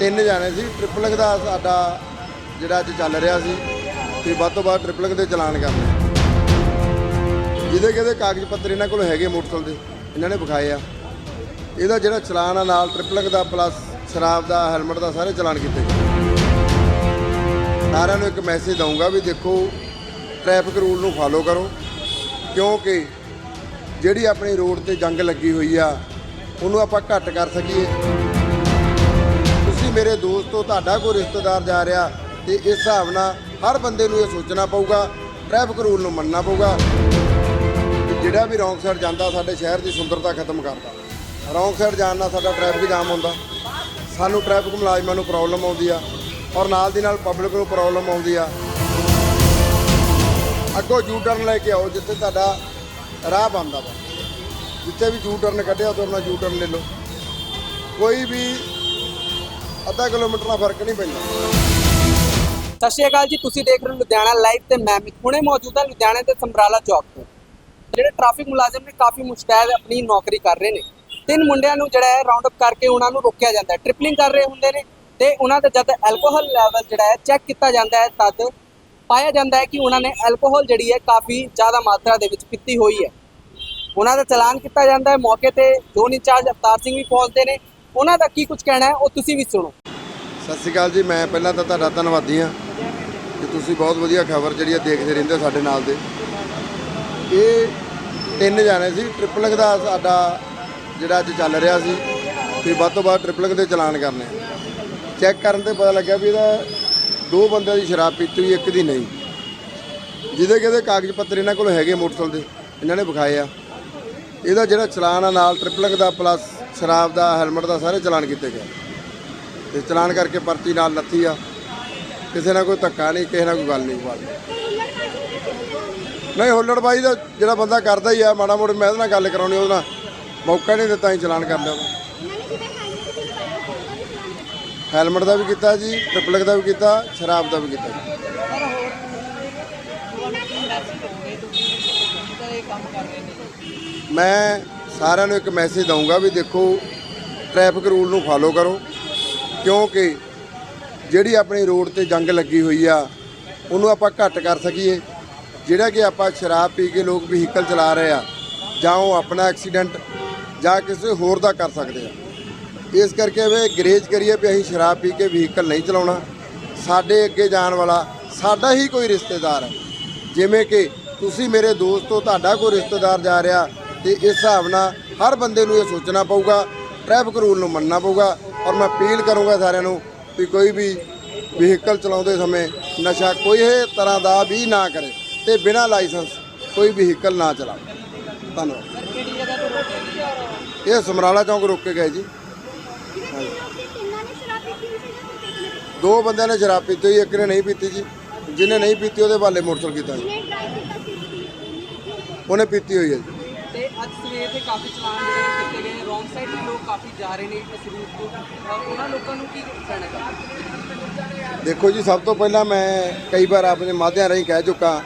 ਤਿੰਨ ਜਾਣੇ ਸੀ ਟ੍ਰਿਪਲਿੰਗ ਦਾ ਸਾਡਾ ਜਿਹੜਾ ਅੱਜ ਚੱਲ ਰਿਹਾ ਸੀ, ਤੇ ਵੱਧ ਤੋਂ ਵੱਧ ਟ੍ਰਿਪਲਿੰਗ ਦੇ ਚਲਾਨ ਕਰਨੇ ਜਿਹਦੇ ਕਿਹਦੇ ਕਾਗਜ਼ ਪੱਤਰ ਇਹਨਾਂ ਕੋਲ ਹੈਗੇ ਮੋਟਰਸਾਈਕਲ ਦੇ, ਇਹਨਾਂ ਨੇ ਵਿਖਾਏ ਆ। ਇਹਦਾ ਜਿਹੜਾ ਚਲਾਨ ਆ, ਨਾਲ ਟ੍ਰਿਪਲਿੰਗ ਦਾ ਪਲੱਸ ਸ਼ਰਾਬ ਦਾ ਹੈਲਮਟ ਦਾ ਸਾਰੇ ਚਲਾਨ ਕੀਤੇ। ਸਾਰਿਆਂ ਨੂੰ ਇੱਕ ਮੈਸੇਜ ਦਊਂਗਾ ਵੀ ਦੇਖੋ ਟ੍ਰੈਫਿਕ ਰੂਲ ਨੂੰ ਫਾਲੋ ਕਰੋ, ਕਿਉਂਕਿ ਜਿਹੜੀ ਆਪਣੀ ਰੋਡ ਤੇ ਜੰਗ ਲੱਗੀ ਹੋਈ ਆ, ਉਹਨੂੰ ਆਪਾਂ ਘੱਟ ਕਰ ਸਕੀਏ। ਤੁਸੀਂ ਮੇਰੇ ਦੋਸਤੋ ਤੁਹਾਡਾ ਕੋਈ ਰਿਸ਼ਤੇਦਾਰ ਜਾ ਰਿਹਾ ਤੇ ਇਸ ਹਿਸਾਬ ਨਾਲ ਹਰ ਬੰਦੇ ਨੂੰ ਇਹ ਸੋਚਣਾ ਪਊਗਾ, ਟ੍ਰੈਫਿਕ ਰੂਲ ਨੂੰ ਮੰਨਣਾ ਪਊਗਾ ਕਿ ਜਿਹੜਾ ਵੀ ਰੌਂਗ ਸਾਈਡ ਜਾਂਦਾ ਸਾਡੇ ਸ਼ਹਿਰ ਦੀ ਸੁੰਦਰਤਾ ਖਤਮ ਕਰਦਾ। ਰੌਂਗ ਸਾਈਡ ਜਾਣ ਨਾਲ ਸਾਡਾ ਟ੍ਰੈਫਿਕ ਜਾਮ ਹੁੰਦਾ। ਸਾਨੂੰ ਟ੍ਰੈਫਿਕ ਮੁਲਾਜ਼ਮਾਂ ਨੂੰ ਪ੍ਰੋਬਲਮ ਆਉਂਦੀ ਆ ਔਰ ਨਾਲ ਦੀ ਨਾਲ ਪਬਲਿਕ ਨੂੰ ਪ੍ਰੋਬਲਮ ਆਉਂਦੀ ਆ। ਅੱਗੋਂ ਯੂ ਟਰਨ ਲੈ ਕੇ ਆਓ ਜਿੱਥੇ ਤੁਹਾਡਾ ਰਾਹ ਬੰਦਾ ਵਾ। ਜਿੱਥੇ ਵੀ ਯੂ ਟਰਨ ਕੱਢਿਆ, ਉੱਥੇ ਆਪਣਾ ਯੂ ਟਰਨ ਲੈ ਲਓ। ਕੋਈ ਵੀ ਅੱਧਾ ਕਿਲੋਮੀਟਰ ਦਾ ਫ਼ਰਕ ਨਹੀਂ ਪੈਂਦਾ। ਸਤਿ ਸ਼੍ਰੀ ਅਕਾਲ ਜੀ, ਤੁਸੀਂ ਦੇਖ ਰਹੇ ਹੋ ਲੁਧਿਆਣਾ ਲਾਈਵ ਤੇ ਮੈਂ ਮਿਤ ਹੁਣੇ ਮੌਜੂਦ ਹਾਂ ਲੁਧਿਆਣੇ ਦੇ ਸਮਰਾਲਾ ਚੌਕ ਤੇ। ਜਿਹੜੇ ਟ੍ਰੈਫਿਕ ਮੁਲਾਜ਼ਮ ਨੇ ਕਾਫੀ ਮੁਸ਼ਤੈਦ ਆਪਣੀ ਨੌਕਰੀ ਕਰ ਰਹੇ ਨੇ। ਤਿੰਨ ਮੁੰਡਿਆਂ ਨੂੰ ਜਿਹੜਾ ਹੈ ਰਾਉਂਡ ਅਪ ਕਰਕੇ ਉਹਨਾਂ ਨੂੰ ਰੋਕਿਆ ਜਾਂਦਾ ਹੈ। ਟ੍ਰਿਪਲਿੰਗ ਕਰ ਰਹੇ ਹੁੰਦੇ ਨੇ ਤੇ ਉਹਨਾਂ ਦਾ ਜਦ ਐਲਕੋਹਲ ਲੈਵਲ ਜਿਹੜਾ ਹੈ ਚੈੱਕ ਕੀਤਾ ਜਾਂਦਾ ਹੈ, ਤਦ ਪਾਇਆ ਜਾਂਦਾ ਹੈ ਕਿ ਉਹਨਾਂ ਨੇ ਐਲਕੋਹਲ ਜਿਹੜੀ ਹੈ ਕਾਫੀ ਜ਼ਿਆਦਾ ਮਾਤਰਾ ਦੇ ਵਿੱਚ ਪੀਤੀ ਹੋਈ ਹੈ। ਉਹਨਾਂ ਦਾ ਚਲਾਨ ਕੀਤਾ ਜਾਂਦਾ ਹੈ। ਮੌਕੇ ਤੇ ਜ਼ੋਨ ਇੰਚਾਰਜ ਅਵਤਾਰ ਸਿੰਘ ਵੀ ਪਹੁੰਚਦੇ ਨੇ ਉਹਨਾਂ ਦਾ ਕੀ ਕੁਝ ਕਹਿਣਾ ਹੈ, ਉਹ ਤੁਸੀਂ ਵੀ ਸੁਣੋ। ਸਤਿ ਸ਼੍ਰੀ ਅਕਾਲ ਜੀ, ਮੈਂ ਪਹਿਲਾਂ ਤਾਂ ਤੁਹਾਡਾ ਧੰਨਵਾਦੀ ਹਾਂ ਕਿ ਤੁਸੀਂ ਬਹੁਤ ਵਧੀਆ ਖਬਰ ਜਿਹੜੀ ਆ ਦੇਖਦੇ ਰਹਿੰਦੇ ਹੋ ਸਾਡੇ ਨਾਲ ਦੇ। ਇਹ ਤਿੰਨ ਜਾਣੇ ਸੀ ਟ੍ਰਿਪਲਿੰਗ ਦਾ ਸਾਡਾ ਜਿਹੜਾ ਅੱਜ ਚੱਲ ਰਿਹਾ ਸੀ ਤੇ ਵੱਧ ਤੋਂ ਵੱਧ ਟ੍ਰਿਪਲਿੰਗ ਦੇ ਚਲਾਨ ਕਰਨੇ। ਚੈੱਕ ਕਰਨ ਤੇ ਪਤਾ ਲੱਗਿਆ ਵੀ ਇਹਦਾ ਦੋ ਬੰਦਿਆਂ ਦੀ ਸ਼ਰਾਬ ਪੀਤੀ ਹੋਈ, ਇੱਕ ਦੀ ਨਹੀਂ। ਜਿਹਦੇ ਕਿਹਦੇ ਕਾਗਜ਼ ਪੱਤਰ ਇਹਨਾਂ ਕੋਲ ਹੈਗੇ ਮੋਟਰਸਾਈਕਲ ਦੇ, ਇਹਨਾਂ ਨੇ ਵਿਖਾਏ ਆ। ਇਹਦਾ ਜਿਹੜਾ ਚਲਾਨ ਆ ਨਾਲ ਟ੍ਰਿਪਲਿੰਗ ਦਾ ਪਲੱਸ ਸ਼ਰਾਬ ਦਾ, ਹੈਲਮਟ ਦਾ ਸਾਰੇ ਚਲਾਨ ਕੀਤੇ ਗਏ। ਤੇ ਚਲਾਨ ਕਰਕੇ ਪਰਚੀ ਨਾਲ ਲੱਥੀ ਆ। ਕਿਸੇ ਨਾਲ ਕੋਈ ਧੱਕਾ ਨਹੀਂ, ਕਿਸੇ ਨਾਲ ਕੋਈ ਗੱਲ ਨਹੀਂ। ਬਾਤ ਨਹੀਂ ਹੁੱਲੜਬਾਈ ਦਾ ਜਿਹੜਾ ਬੰਦਾ ਕਰਦਾ ਹੀ ਆ, ਮਾੜਾ ਮੋੜ ਮੈਂ ਉਹਦੇ ਨਾਲ ਗੱਲ ਕਰਾਉਣੀ, ਉਹਦੇ ਨਾਲ ਮੌਕਾ ਨਹੀਂ ਦਿੱਤਾ ਹੀ ਚਲਾਨ ਕਰ ਲਿਆ ਹੈਲਮਟ ਦਾ ਵੀ ਕੀਤਾ ਜੀ ਟ੍ਰਿਪਲਿੰਗ ਦਾ ਵੀ ਕੀਤਾ, ਸ਼ਰਾਬ ਦਾ ਵੀ ਕੀਤਾ ਜੀ। ਮੈਂ ਸਾਰਿਆਂ ਨੂੰ ਇੱਕ ਮੈਸੇਜ ਦਊਂਗਾ ਵੀ ਦੇਖੋ ਟ੍ਰੈਫਿਕ ਰੂਲ ਨੂੰ ਫਾਲੋ ਕਰੋ, ਕਿਉਂਕਿ ਜਿਹੜੀ ਆਪਣੀ ਰੋਡ ਤੇ ਜੰਗ ਲੱਗੀ ਹੋਈ ਆ, ਉਹਨੂੰ ਆਪਾਂ ਘੱਟ ਕਰ ਸਕੀਏ। ਜਿਹੜਾ ਕਿ ਆਪਾਂ ਸ਼ਰਾਬ ਪੀ ਕੇ ਲੋਕ ਵਹੀਕਲ ਚਲਾ ਰਹੇ ਆ, ਜਾਂ ਉਹ ਆਪਣਾ ਐਕਸੀਡੈਂਟ ਜਾਂ ਕਿਸੇ ਹੋਰ ਦਾ ਕਰ ਸਕਦੇ ਆ। ਇਸ ਕਰਕੇ ਵੇ ਗਰੇਜ ਕਰੀਏ ਵੀ ਅਸੀਂ ਸ਼ਰਾਬ ਪੀ ਕੇ ਵਹੀਕਲ ਨਹੀਂ ਚਲਾਉਣਾ। ਸਾਡੇ ਅੱਗੇ ਜਾਣ ਵਾਲਾ ਸਾਡਾ ਹੀ ਕੋਈ ਰਿਸ਼ਤੇਦਾਰ ਹੈ ਜਿਵੇਂ ਕਿ ਤੁਸੀਂ ਮੇਰੇ ਦੋਸਤ ਹੋ, ਤੁਹਾਡਾ ਕੋਈ ਰਿਸ਼ਤੇਦਾਰ ਜਾ ਰਿਹਾ ਤੇ ਇਸ ਹਿਸਾਬ ਨਾਲ ਹਰ ਬੰਦੇ ਨੂੰ ਇਹ ਸੋਚਣਾ ਪਊਗਾ ਟ੍ਰੈਫਿਕ ਰੂਲ ਨੂੰ ਮੰਨਣਾ ਪਊਗਾ ਔਰ ਮੈਂ ਅਪੀਲ ਕਰੂੰਗਾ ਸਾਰਿਆਂ ਨੂੰ ਵੀ ਕੋਈ ਵੀ ਵਹੀਕਲ ਚਲਾਉਂਦੇ ਸਮੇਂ ਨਸ਼ਾ ਕੋਈ ਤਰ੍ਹਾਂ ਦਾ ਵੀ ਨਾ ਕਰੇ ਤੇ ਬਿਨਾਂ ਲਾਇਸੈਂਸ ਕੋਈ ਵਹੀਕਲ ਨਾ ਚਲਾਵੇ। ਧੰਨਵਾਦ। ਇਹ ਸਮਰਾਲਾ ਚੌਂਕ ਰੋਕ ਕੇ ਗਏ ਜੀ। ਦੋ ਬੰਦਿਆਂ ਨੇ ਸ਼ਰਾਬ ਪੀਤੀ ਹੋਈ ਇੱਕ ਨੇ ਨਹੀਂ ਪੀਤੀ ਜੀ। ਜਿਹਨੇ ਨਹੀਂ ਪੀਤੀ ਉਹਦੇ ਵਾਲੇ ਮੋਟਰਸਾਈਕਲ ਕੀਤਾ ਜੀ। ਉਹਨੇ ਪੀਤੀ ਹੋਈ ਹੈ ਜੀ। ਤੇ ਅੱਜ ਸਵੇਰ ਦੇ ਕਾਫੀ ਚਲਾਨ ਜਿਹੜੇ ਕੀਤੇ ਗਏ ਰੋਂਗ ਸਾਈਡ ਦੇ ਲੋਕ ਕਾਫੀ ਜਾ ਰਹੇ ਨੇ ਇਸ ਰੂਟ ਤੋਂ। ਉਹਨਾਂ ਲੋਕਾਂ ਨੂੰ ਕੀ ਕਹਿਣਾ ਚਾਹੁੰਦੇ ਦੇਖੋ ਜੀ, ਸਭ ਤੋਂ ਪਹਿਲਾਂ ਮੈਂ ਕਈ ਵਾਰ ਆਪਣੇ ਮਾਧਿਅਮ ਰਾਹੀਂ ਕਹਿ ਚੁੱਕਾ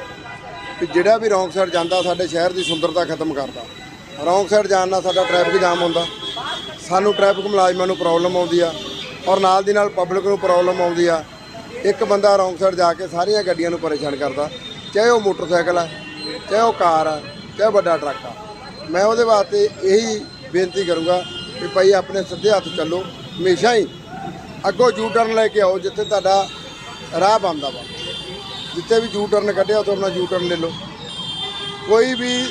ਕਿ ਜਿਹੜਾ ਵੀ ਰੌਂਗ ਸਾਈਡ ਜਾਂਦਾ, ਸਾਡੇ ਸ਼ਹਿਰ ਦੀ ਸੁੰਦਰਤਾ ਖਤਮ ਕਰਦਾ। ਰੌਂਗ ਸਾਈਡ ਜਾਣ ਨਾਲ ਸਾਡਾ ਟ੍ਰੈਫਿਕ ਜਾਮ ਹੁੰਦਾ। ਸਾਨੂੰ ਟ੍ਰੈਫਿਕ ਮੁਲਾਜ਼ਮਾਂ ਨੂੰ ਪ੍ਰੋਬਲਮ ਆਉਂਦੀ ਆ ਔਰ ਨਾਲ ਦੀ ਨਾਲ ਪਬਲਿਕ ਨੂੰ ਪ੍ਰੋਬਲਮ ਆਉਂਦੀ ਆ। ਇੱਕ ਬੰਦਾ ਰੌਂਗ ਸਾਈਡ ਜਾ ਕੇ ਸਾਰੀਆਂ ਗੱਡੀਆਂ ਨੂੰ ਪਰੇਸ਼ਾਨ ਕਰਦਾ, ਚਾਹੇ ਉਹ ਮੋਟਰਸਾਈਕਲ ਆ, ਚਾਹੇ ਉਹ ਕਾਰ ਆ, ਚਾਹੇ ਵੱਡਾ ਟਰੱਕ ਆ। ਮੈਂ ਉਹਦੇ ਵਾਸਤੇ ਇਹੀ ਬੇਨਤੀ ਕਰੂੰਗਾ ਕਿ ਭਾਈ ਆਪਣੇ ਸਿੱਧੇ ਹੱਥ ਚੱਲੋ, ਹਮੇਸ਼ਾ ਹੀ ਅੱਗੋਂ ਯੂ ਟਰਨ ਲੈ ਕੇ ਆਓ ਜਿੱਥੇ ਤੁਹਾਡਾ ਰਾਹ ਬੰਦਾ ਵਾ। ਜਿੱਥੇ ਵੀ ਯੂ ਟਰਨ ਕੱਢਿਆ, ਉੱਥੇ ਆਪਣਾ ਯੂ ਟਰਨ ਲੈ ਲਓ। ਕੋਈ ਵੀ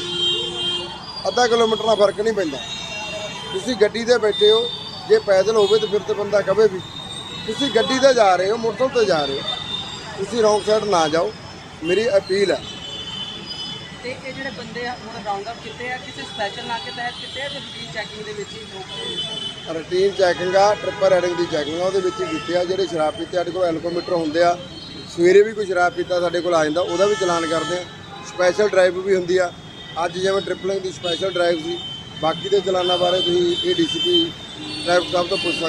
ਅੱਧਾ ਕਿਲੋਮੀਟਰ ਦਾ ਫ਼ਰਕ ਨਹੀਂ ਪੈਂਦਾ। ਤੁਸੀਂ ਗੱਡੀ ਤੇ ਬੈਠੇ ਹੋ, ਜੇ ਪੈਦਲ ਹੋਵੇ ਤਾਂ ਫਿਰ ਤੇ ਬੰਦਾ ਕਵੇ ਵੀ, ਤੁਸੀਂ ਗੱਡੀ ਤੇ ਜਾ ਰਹੇ ਹੋ ਮੋਟਰਸਾਈਕਲ ਤੇ ਜਾ ਰਹੇ ਹੋ। ਤੁਸੀਂ ਰੌਂਗ ਸਾਈਡ ਨਾ ਜਾਓ। ਮੇਰੀ ਅਪੀਲ ਹੈ ਤੇ ਇਹ ਜਿਹੜੇ ਬੰਦੇ ਹੁਣ ਰਾਉਂਡ ਅਪ ਕੀਤੇ ਆ, ਕਿਸੇ ਸਪੈਸ਼ਲ ਨਾਂ ਕੇ ਤਹਿਤ ਕੀਤੇ ਆ ਜਾਂ ਰੂਟੀਨ ਚੈਕਿੰਗ ਦੇ ਵਿੱਚ ਹੀ ਲੋਕ ਰੂਟੀਨ ਚੈਕਿੰਗ ਆ ਟ੍ਰਿਪਲ ਰੈਡਿੰਗ ਦੀ ਚੈਕਿੰਗ ਆ, ਉਹਦੇ ਵਿੱਚ ਹੀ ਕੀਤੇ ਆ, ਜਿਹੜੇ ਸ਼ਰਾਬ ਪੀਤੇ ਸਾਡੇ ਕੋਲ ਐਲਕੋਮੀਟਰ ਹੁੰਦੇ ਆ। ਸਵੇਰੇ ਵੀ ਕੋਈ ਸ਼ਰਾਬ ਪੀਤਾ ਸਾਡੇ ਕੋਲ ਆ ਜਾਂਦਾ, ਉਹਦਾ ਵੀ ਚਲਾਨ ਕਰਦੇ ਆ। ਸਪੈਸ਼ਲ ਡਰਾਈਵ ਵੀ ਹੁੰਦੀ ਆ। ਅੱਜ ਜਿਵੇਂ ਟ੍ਰਿਪਲਿੰਗ ਦੀ ਸਪੈਸ਼ਲ ਡਰਾਈਵ ਸੀ, ਬਾਕੀ ਦੇ ਚਲਾਨਾਂ ਬਾਰੇ ਤੁਸੀਂ ਇਹ ਡੀਸੀਪੀ ਡਰਾਈਵਰ ਸਾਹਿਬ ਤੋਂ ਪੁੱਛ ਸਕਦੇ